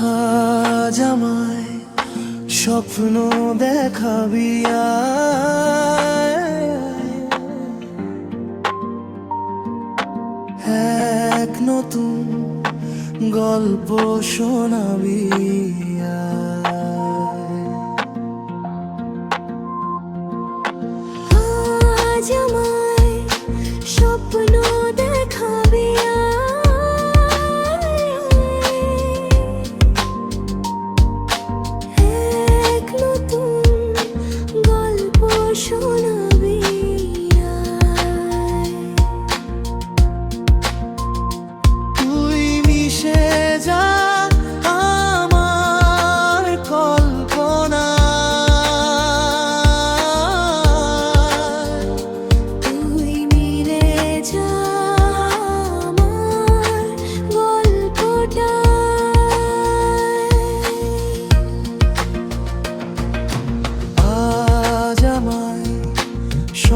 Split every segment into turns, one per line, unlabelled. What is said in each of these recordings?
আজ আমায় স্বপ্ন দেখাবি এক নতুন গল্প শোনাবি
আজ আমায়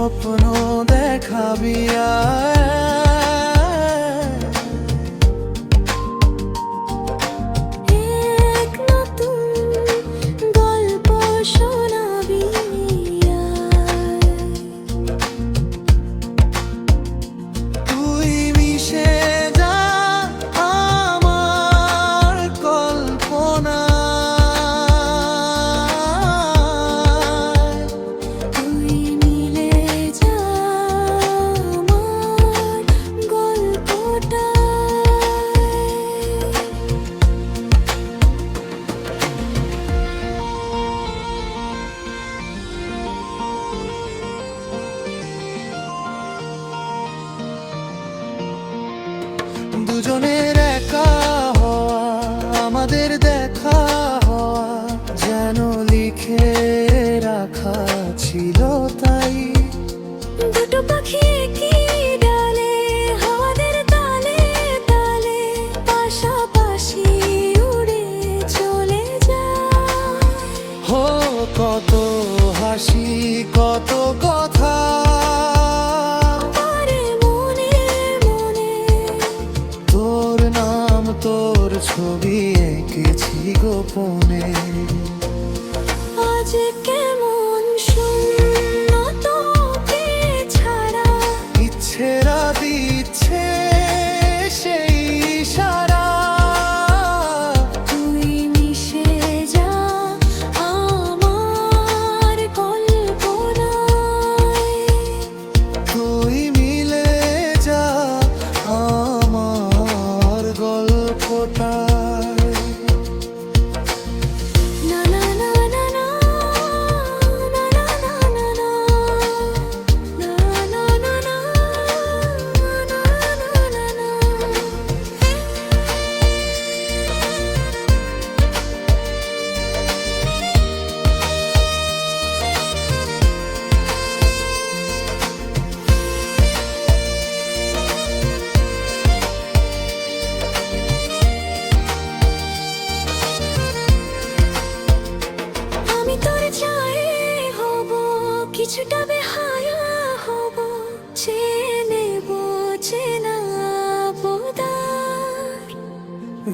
স্বপ্ন দেখাবি। দুজনের একা হওয়া আমাদের দেখা হওয়া যেন লিখে রাখা ছিল তাই।
দুটো পাখি কি ডালে হাওয়াদের তালে তালে পাশাপাশি উড়ে চলে যায়।
হো কত হাসি কত ছবি এঁকেছি গোপনে।
আজ কেমন contar.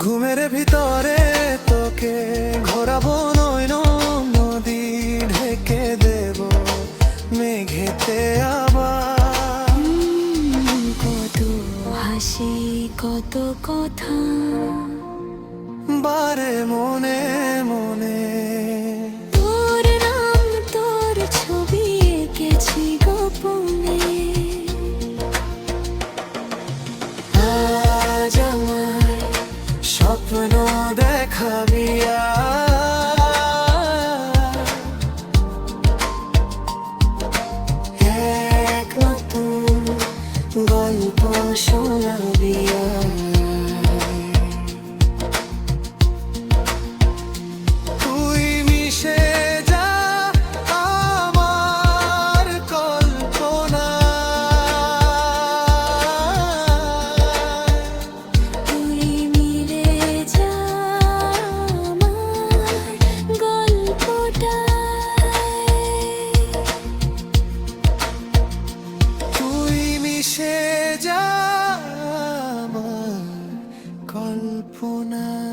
ঘুমের ভিতরে তোকে ঘোরাবো নয়ন নদী ঢেকে দেব মেঘেতে আবার।
কত হাসি কত কথা।
বারে মনে মনে যা কল্পনা।